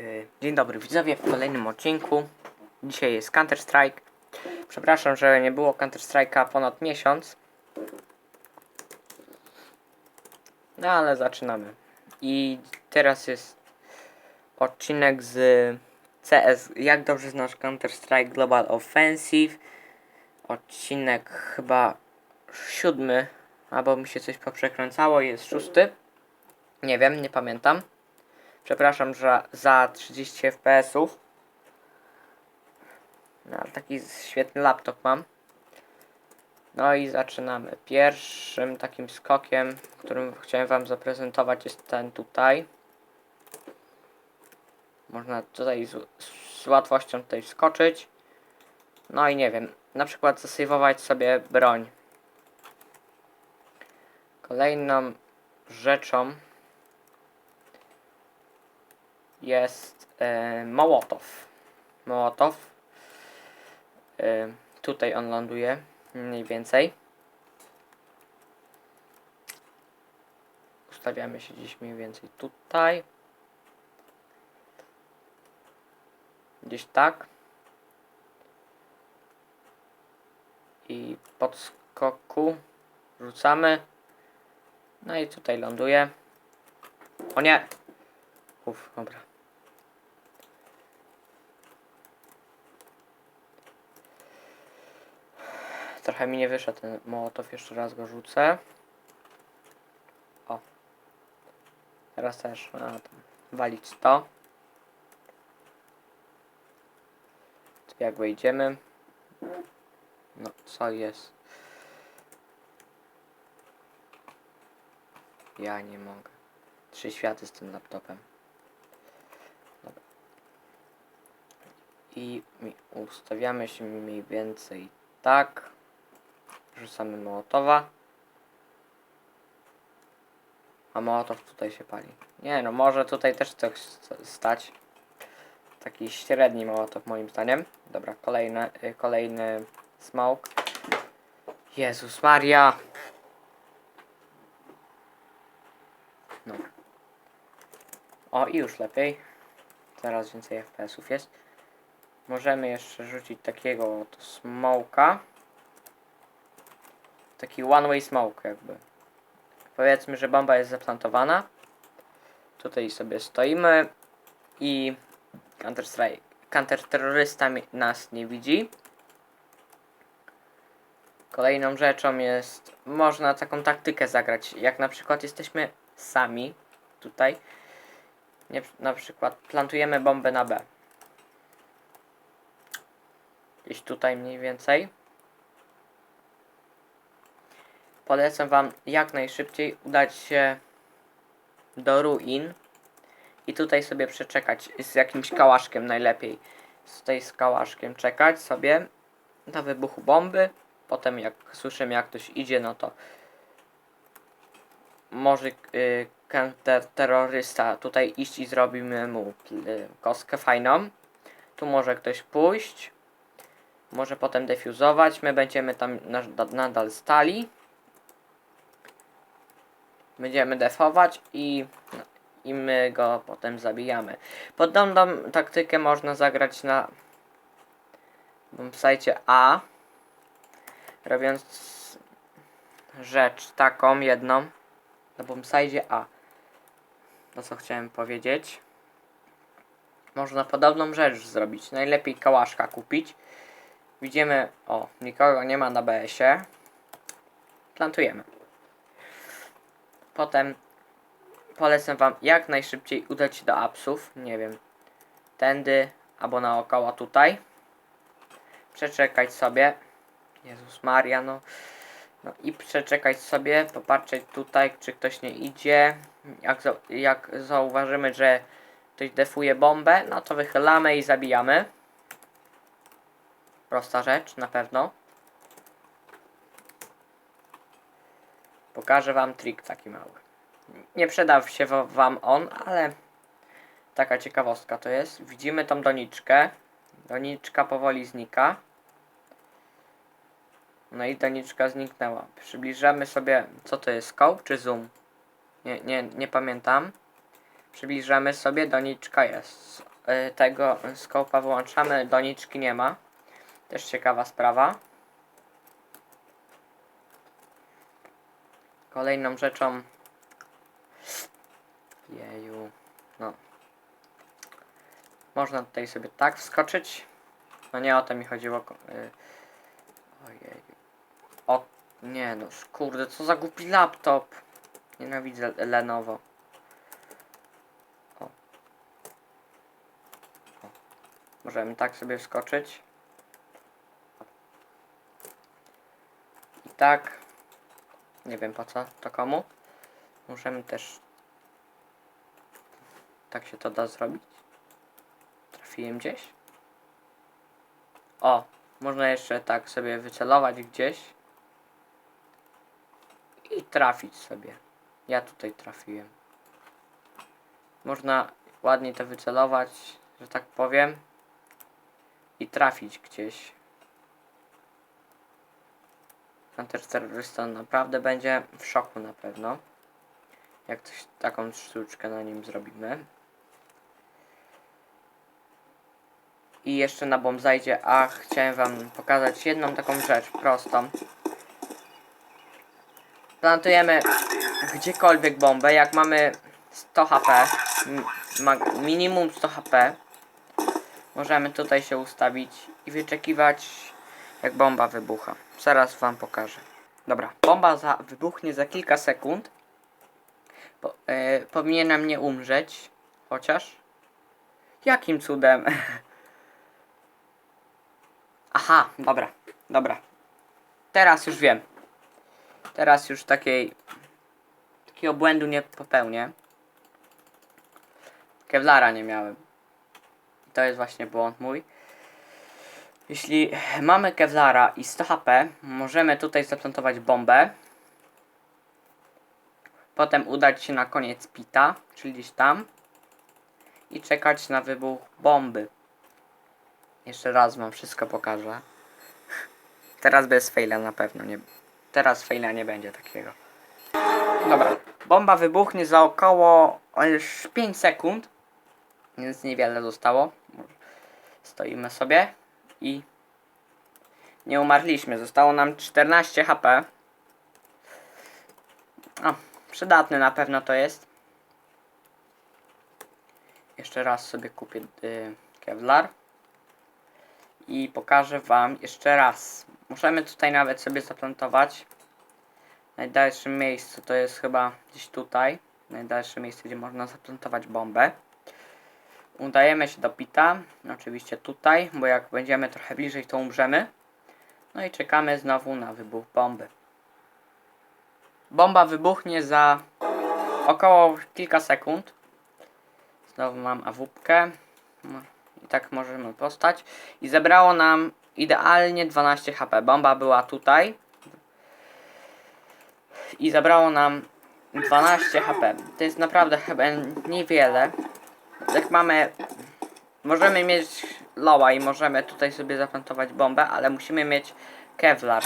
Y, Dzień dobry widzowie w kolejnym odcinku. Dzisiaj jest Counter Strike. Przepraszam, że nie było Counter Strike'a ponad miesiąc. No ale zaczynamy. I teraz jest odcinek z CS. Jak dobrze znasz Counter Strike Global Offensive? Odcinek chyba siódmy, albo mi się coś poprzekręcało, jest szósty. Nie wiem, nie pamiętam. Przepraszam że za 30 FPS-ów. No, taki świetny laptop mam. No i zaczynamy. Pierwszym takim skokiem, którym chciałem Wam zaprezentować jest ten tutaj. Można tutaj z, z łatwością tutaj wskoczyć. No i nie wiem, na przykład zasejwować sobie broń. Kolejną rzeczą jest e, Mołotow. Mołotow. E, tutaj on ląduje mniej więcej. Ustawiamy się gdzieś mniej więcej tutaj. Gdzieś tak. I pod skoku rzucamy. No i tutaj ląduje. O nie! Uf, dobra. Trochę mi nie wyszedł ten mołotow, jeszcze raz go rzucę. O. Teraz też, a walić to. Jak wejdziemy. No, co jest? Ja nie mogę. Trzy światy z tym laptopem. Dobra. I ustawiamy się mniej więcej tak. Rzucamy mołotowa. A mołotow tutaj się pali. Nie no, może tutaj też coś st- stać. Taki średni mołotow moim zdaniem. Dobra, kolejny, kolejny smoke. Jezus Maria. No. O, i już lepiej. Teraz więcej FPS-ów jest. Możemy jeszcze rzucić takiego oto smoka. Taki one-way smoke jakby. Powiedzmy, że bomba jest zaplantowana. Tutaj sobie stoimy i Counter Strike, Counter terrorysta nas nie widzi. Kolejną rzeczą jest, można taką taktykę zagrać, jak na przykład jesteśmy sami tutaj. Nie, na przykład plantujemy bombę na B. Gdzieś tutaj mniej więcej. Polecam Wam jak najszybciej udać się do ruin i tutaj sobie przeczekać z jakimś kałaszkiem najlepiej. Tutaj z kałaszkiem czekać sobie do wybuchu bomby. Potem jak słyszymy jak ktoś idzie, no to może y, terrorysta tutaj iść i zrobimy mu y, kostkę fajną. Tu może ktoś pójść. Może potem defuzować. My będziemy tam na, nadal stali. Będziemy defować i, i my go potem zabijamy. Podobną taktykę można zagrać na sajcie A. Robiąc rzecz taką jedną na bombsite A. To co chciałem powiedzieć. Można podobną rzecz zrobić. Najlepiej kałaszka kupić. Widzimy, o, nikogo nie ma na BS-ie. Plantujemy. Potem polecam wam jak najszybciej udać się do apsów. Nie wiem, tędy albo naokoło tutaj. Przeczekać sobie. Jezus Maria, no. No i przeczekać sobie, popatrzeć tutaj, czy ktoś nie idzie. Jak, jak zauważymy, że ktoś defuje bombę, no to wychylamy i zabijamy. Prosta rzecz, na pewno. Pokażę wam trik taki mały. Nie przydał się wa- wam on, ale taka ciekawostka to jest. Widzimy tą doniczkę. Doniczka powoli znika. No i doniczka zniknęła. Przybliżamy sobie, co to jest, scope czy zoom? Nie, nie, nie pamiętam. Przybliżamy sobie, doniczka jest. y, tego skopa wyłączamy, doniczki nie ma. Też ciekawa sprawa. Kolejną rzeczą. Jeju. No. Można tutaj sobie tak wskoczyć. No nie o to mi chodziło. y, Ojej. O, nie no, kurde, co za głupi laptop. Nienawidzę Lenovo. O. o. Możemy tak sobie wskoczyć. I tak. Nie wiem po co, to komu. Możemy też... Tak się to da zrobić. Trafiłem gdzieś. O, można jeszcze tak sobie wycelować gdzieś. I trafić sobie. Ja tutaj trafiłem. Można ładnie to wycelować, że tak powiem. I trafić gdzieś. Antyterrorysta naprawdę będzie w szoku na pewno. Jak coś, taką sztuczkę na nim zrobimy. I jeszcze na bomb zajdzie. A chciałem wam pokazać jedną taką rzecz prostą. Plantujemy gdziekolwiek bombę, jak mamy 100 HP, minimum 100 HP, możemy tutaj się ustawić i wyczekiwać jak bomba wybucha. Zaraz wam pokażę. Dobra, bomba za, wybuchnie za kilka sekund. Po, e, powinienem nie umrzeć, chociaż. Jakim cudem? Aha, dobra, dobra. Teraz już wiem. Teraz już takiej takiego błędu nie popełnię. Kevlara nie miałem. To jest właśnie błąd mój. Jeśli mamy Kevlara i 100 HP, możemy tutaj zaplantować bombę. Potem udać się na koniec pita, czyli gdzieś tam. I czekać na wybuch bomby. Jeszcze raz wam wszystko pokażę. Teraz bez faila na pewno nie. Teraz faila nie będzie takiego. Dobra, bomba wybuchnie za około o, już 5 sekund. Więc niewiele zostało. Stoimy sobie i nie umarliśmy. Zostało nam 14 HP. O, przydatne na pewno to jest. Jeszcze raz sobie kupię y, Kevlar. I pokażę wam jeszcze raz. Możemy tutaj nawet sobie zaplantować. W najdalszym miejscu to jest chyba gdzieś tutaj. Najdalsze miejsce, gdzie można zaplantować bombę. Udajemy się do pita. Oczywiście tutaj, bo jak będziemy trochę bliżej, to umrzemy. No i czekamy znowu na wybuch bomby. Bomba wybuchnie za około kilka sekund. Znowu mam awupkę. No, I tak możemy postać. I zebrało nam idealnie 12 HP. Bomba była tutaj. I zabrało nam 12 HP. To jest naprawdę chyba niewiele. Jak mamy... Możemy mieć Loa i możemy tutaj sobie zaplantować bombę, ale musimy mieć Kevlar,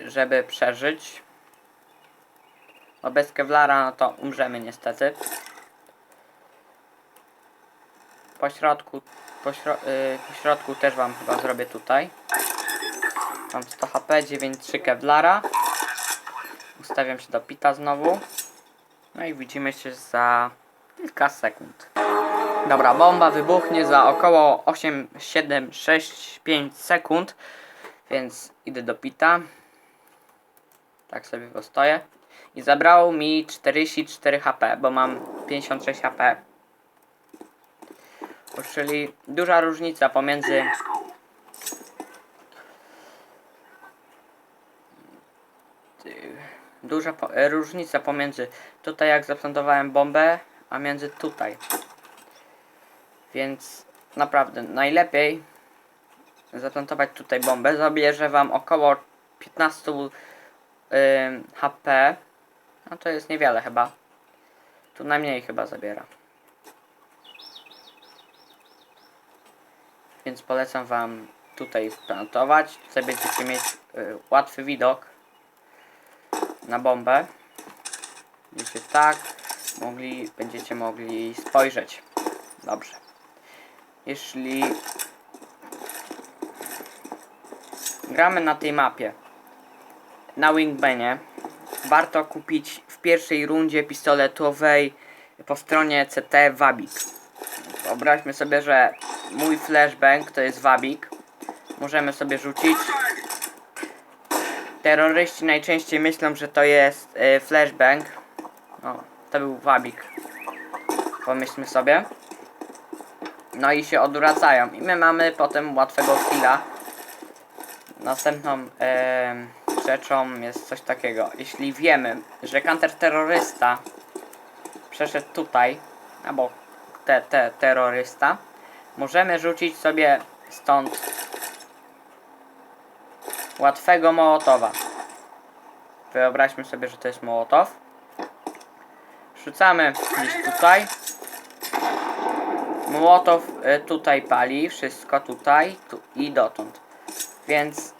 żeby przeżyć. Bo bez Kevlara no to umrzemy niestety. Po środku, po, śro, yy, po środku też wam chyba zrobię tutaj. Mam 100 HP, 9-3 Kevlara. Ustawiam się do pita znowu. No i widzimy się za kilka sekund. Dobra, bomba wybuchnie za około 8, 7, 6, 5 sekund. Więc idę do pita. Tak sobie postoję. I zabrało mi 44 HP, bo mam 56 HP. Czyli duża różnica pomiędzy duża po, e, różnica pomiędzy tutaj jak zaplantowałem bombę, a między tutaj. Więc naprawdę najlepiej zaplantować tutaj bombę. Zabierze wam około 15 ym, HP. No to jest niewiele chyba. Tu najmniej chyba zabiera. Więc polecam wam tutaj plantować. Tutaj będziecie mieć y, łatwy widok na bombę. Będziecie tak mogli, będziecie mogli spojrzeć Dobrze. Jeśli gramy na tej mapie na Wingbanie, warto kupić w pierwszej rundzie pistoletowej po stronie CT Wabik. Wyobraźmy sobie, że mój flashbang to jest Wabik. Możemy sobie rzucić. Terroryści najczęściej myślą, że to jest y, flashbang. No, to był Wabik. Pomyślmy sobie. No i się odwracają. I my mamy potem łatwego killa. Następną em, rzeczą jest coś takiego. Jeśli wiemy, że counterterrorysta przeszedł tutaj, albo te, te terrorysta, możemy rzucić sobie stąd łatwego mołotowa. Wyobraźmy sobie, że to jest mołotow. Rzucamy gdzieś tutaj. Mołotow y, tutaj pali, wszystko tutaj tu i dotąd. Więc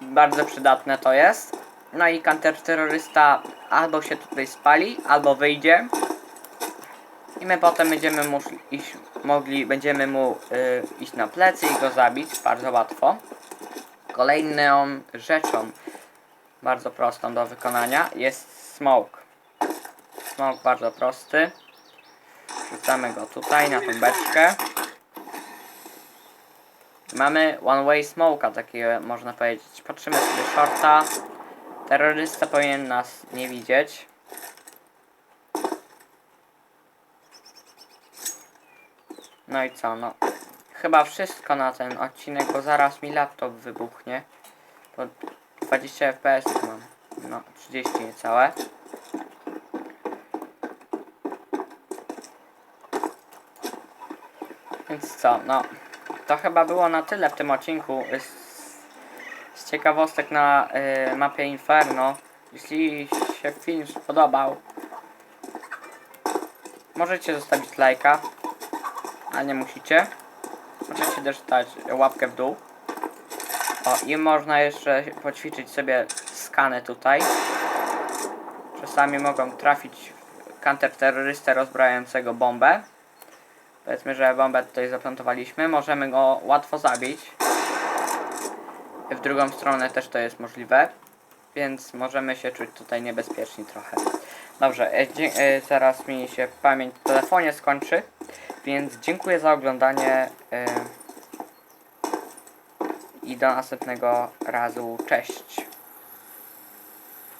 bardzo przydatne to jest. No i counterterrorysta albo się tutaj spali, albo wyjdzie. I my potem będziemy mu iść, mogli, będziemy mu y, iść na plecy i go zabić bardzo łatwo. Kolejną rzeczą, bardzo prostą do wykonania, jest smoke. Smoke bardzo prosty. Rzucamy go tutaj na tą beczkę. Mamy one way smoke'a, takiego można powiedzieć. Patrzymy sobie shorta. Terrorysta powinien nas nie widzieć. No i co, no. Chyba wszystko na ten odcinek, bo zaraz mi laptop wybuchnie. Bo 20 fps mam. No, 30 niecałe. Więc co, no. To chyba było na tyle w tym odcinku. Z, z ciekawostek na y, mapie Inferno. Jeśli się film spodobał, możecie zostawić lajka, a nie musicie. Możecie też dać łapkę w dół. O, i można jeszcze poćwiczyć sobie skany tutaj. Czasami mogą trafić w counterterrorystę rozbrajającego bombę. Powiedzmy, że bombę tutaj zaplantowaliśmy. Możemy go łatwo zabić. W drugą stronę też to jest możliwe. Więc możemy się czuć tutaj niebezpieczni trochę. Dobrze, e, dzie- e, zaraz mi się pamięć w telefonie skończy. Więc dziękuję za oglądanie. e, I do następnego razu. Cześć.